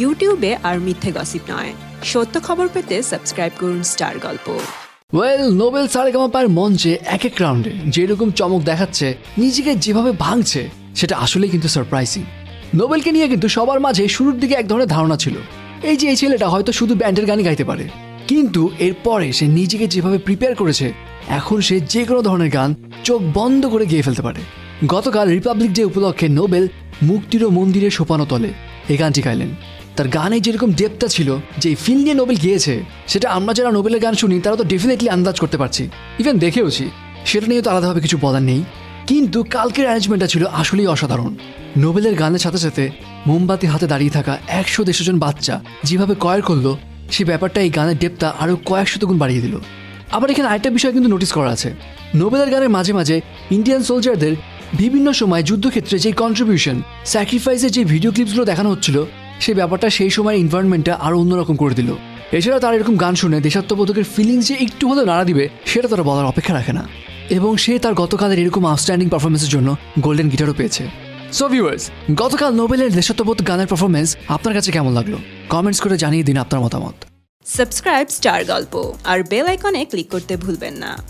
ইউটিউবে আর মিথ্যে গসিপ নয়। সত্য খবর পেতে সাবস্ক্রাইব করুন স্টার গল্প ওয়েল নোবেল সারেগামাপার মঞ্চে এক এক রাউন্ডে যেরকম চমক দেখাচ্ছে, নিজেকে যেভাবে ভাঙছে, সেটা আসলেই কিন্তু সারপ্রাইজিং নোবেলকে নিয়ে কিন্তু সবার মাঝে শুরুর দিকে এক ধরনের ধারণা ছিল। এই যে এই ছেলেটা হয়তো শুধু ব্যান্ডের গানই গাইতে পারে। কিন্তু এরপরে সে নিজেকে যেভাবে প্রিপেয়ার করেছে, এখন সে যে কোনো ধরনের গান চোখ বন্ধ করে গেয়ে ফেলতে পারে। গতকাল রিপাবলিক ডে উপলক্ষে নোবেল মুক্তির মন্দিরে সোপানো তলে এই গানটি গাইলেন। তার গানে যেরকম ডেপটা ছিল, যে ফিল নিয়ে নোবেল গিয়েছে, সেটা আমরা যারা নোবেলের গান শুনি, তারা তো ডেফিনেটলি আন্দাজ করতে পারছি। ইভেন দেখেওছি, সেটা নিয়ে তো আলাদাভাবে কিছু বলার নেই। কিন্তু কালকের অ্যারেঞ্জমেন্টটা ছিল আসলেই অসাধারণ। নোবেলের গানের সাথে সাথে মোমবাতি হাতে দাঁড়িয়ে থাকা একশো দেড়শো জন বাচ্চা যেভাবে কয়ের করল, সে ব্যাপারটা এই গানের ডেপটা আরও কয়েকশো গুণ বাড়িয়ে দিল। আবার এখানে আরেকটা বিষয় কিন্তু নোটিস করা আছে। নোবেলের গানের মাঝে মাঝে ইন্ডিয়ান সোলজারদের বিভিন্ন সময় যুদ্ধক্ষেত্রে যে কন্ট্রিবিউশন স্যাক্রিফাইসের যে ভিডিও ক্লিপসগুলো দেখানো হচ্ছিল সেই ব্যাপারটা সেই সময় এনভায়রনমেন্টটা আরও অন্যরকম করে দিল। এছাড়া তার এরকম গান শুনে দেশাত্মবোধকের ফিলিংস যে একটু হলেও নাড়া দিবে, সেটা তারা বলার অপেক্ষা রাখে না। এবং সে তার গতকালের এরকম আউটস্ট্যান্ডিং পারফরমেন্সের জন্য গোল্ডেন গিটারও পেয়েছে। সো ভিউয়ার্স গতকাল নোবেলের দেশাত্মবোধ গানের পারফরমেন্স আপনার কাছে কেমন লাগল? কমেন্টস করে জানিয়ে দিন আপনার মতামত। সাবস্ক্রাইব স্টার গল্প আর বেল আইকনে ক্লিক করতে ভুলবেন না।